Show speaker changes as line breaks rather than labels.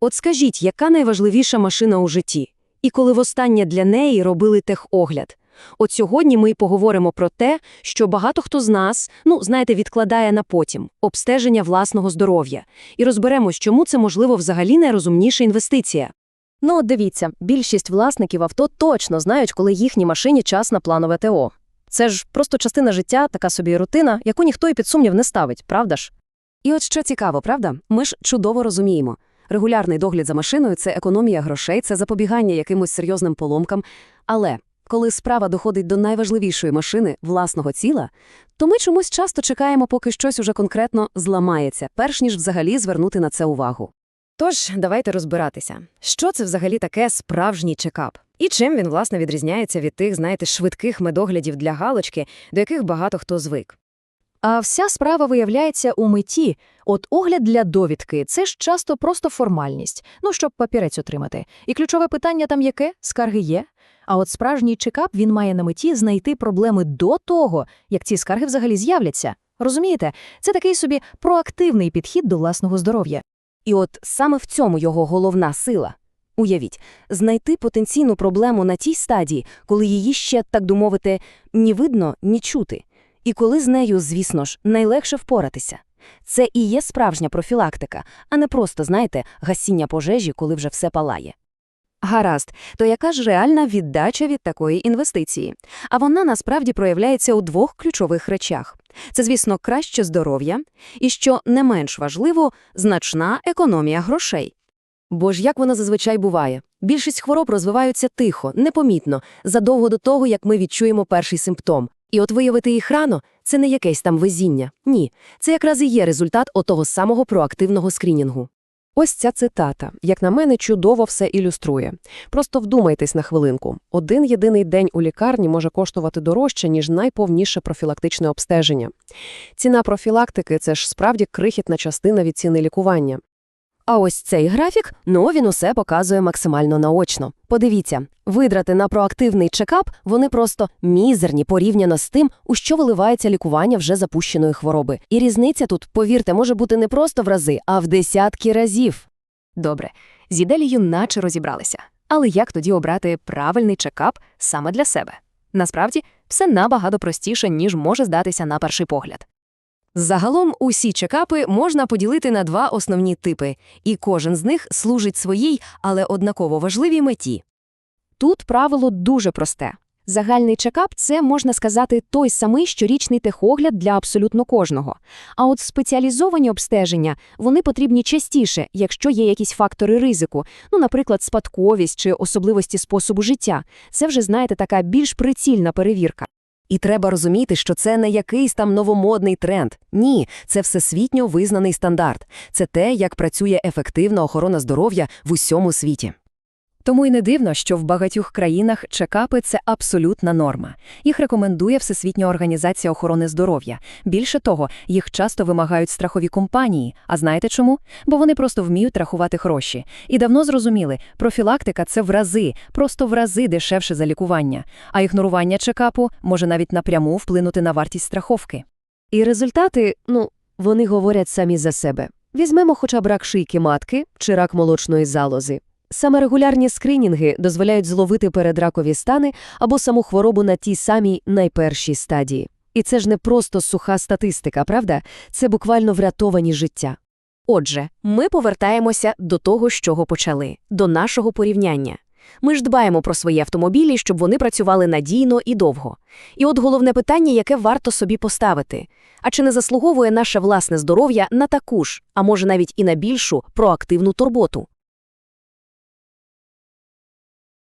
От скажіть, яка найважливіша машина у житті? І коли востаннє для неї робили техогляд? От сьогодні ми й поговоримо про те, що багато хто з нас, ну, знаєте, відкладає на потім – обстеження власного здоров'я. І розберемось, чому це, можливо, взагалі найрозумніша інвестиція.
Ну, от дивіться, більшість власників авто точно знають, коли їхній машині час на планове ТО. Це ж просто частина життя, така собі рутина, яку ніхто і під сумнів не ставить, правда ж?
І от що цікаво, правда? Ми ж чудово розуміємо. Регулярний догляд за машиною – це економія грошей, це запобігання якимось серйозним поломкам. Але коли справа доходить до найважливішої машини – власного тіла, то ми чомусь часто чекаємо, поки щось уже конкретно зламається, перш ніж взагалі звернути на це увагу.
Тож, давайте розбиратися. Що це взагалі таке справжній чекап? І чим він, власне, відрізняється від тих, знаєте, швидких медоглядів для галочки, до яких багато хто звик? А вся справа виявляється у меті. От огляд для довідки – це ж часто просто формальність, ну, щоб папірець отримати. І ключове питання там яке? Скарги є? А от справжній чекап, він має на меті знайти проблеми до того, як ці скарги взагалі з'являться. Розумієте? Це такий собі проактивний підхід до власного здоров'я.
І от саме в цьому його головна сила. Уявіть, знайти потенційну проблему на тій стадії, коли її ще, так би мовити, ні видно, ні чути. І коли з нею, звісно ж, найлегше впоратися. Це і є справжня профілактика, а не просто, знаєте, гасіння пожежі, коли вже все палає. Гаразд, то яка ж реальна віддача від такої інвестиції? А вона насправді проявляється у двох ключових речах. Це, звісно, краще здоров'я і, що не менш важливо, значна економія грошей. Бо ж як вона зазвичай буває? Більшість хвороб розвиваються тихо, непомітно, задовго до того, як ми відчуємо перший симптом. І от виявити їх рано – це не якесь там везіння. Ні, це якраз і є результат отого самого проактивного скрінінгу.
Ось ця цитата, як на мене, чудово все ілюструє. Просто вдумайтесь на хвилинку. Один єдиний день у лікарні може коштувати дорожче, ніж найповніше профілактичне обстеження. Ціна профілактики – це ж справді крихітна частина від ціни лікування.
А ось цей графік, ну, він усе показує максимально наочно. Подивіться, витрати на проактивний чекап, вони просто мізерні порівняно з тим, у що виливається лікування вже запущеної хвороби. І різниця тут, повірте, може бути не просто в рази, а в десятки разів.
Добре, з іделією наче розібралися. Але як тоді обрати правильний чекап саме для себе? Насправді, все набагато простіше, ніж може здатися на перший погляд.
Загалом усі чекапи можна поділити на два основні типи, і кожен з них служить своїй, але однаково важливій меті. Тут правило дуже просте. Загальний чекап – це, можна сказати, той самий щорічний техогляд для абсолютно кожного. А от спеціалізовані обстеження, вони потрібні частіше, якщо є якісь фактори ризику, ну, наприклад, спадковість чи особливості способу життя. Це вже, знаєте, така більш прицільна перевірка. І треба розуміти, що це не якийсь там новомодний тренд. Ні, це всесвітньо визнаний стандарт. Це те, як працює ефективна охорона здоров'я в усьому світі.
Тому й не дивно, що в багатьох країнах чекапи – це абсолютна норма. Їх рекомендує Всесвітня організація охорони здоров'я. Більше того, їх часто вимагають страхові компанії. А знаєте чому? Бо вони просто вміють рахувати гроші. І давно зрозуміли, профілактика – це в рази, просто в рази дешевше за лікування. А ігнорування чекапу може навіть напряму вплинути на вартість страховки.
І результати, ну, вони говорять самі за себе. Візьмемо хоча б рак шийки матки чи рак молочної залози. Саме регулярні скринінги дозволяють зловити передракові стани або саму хворобу на тій самій найпершій стадії. І це ж не просто суха статистика, правда? Це буквально врятовані життя. Отже, ми повертаємося до того, з чого почали, до нашого порівняння. Ми ж дбаємо про свої автомобілі, щоб вони працювали надійно і довго. І от головне питання, яке варто собі поставити. А чи не заслуговує наше власне здоров'я на таку ж, а може навіть і на більшу проактивну турботу?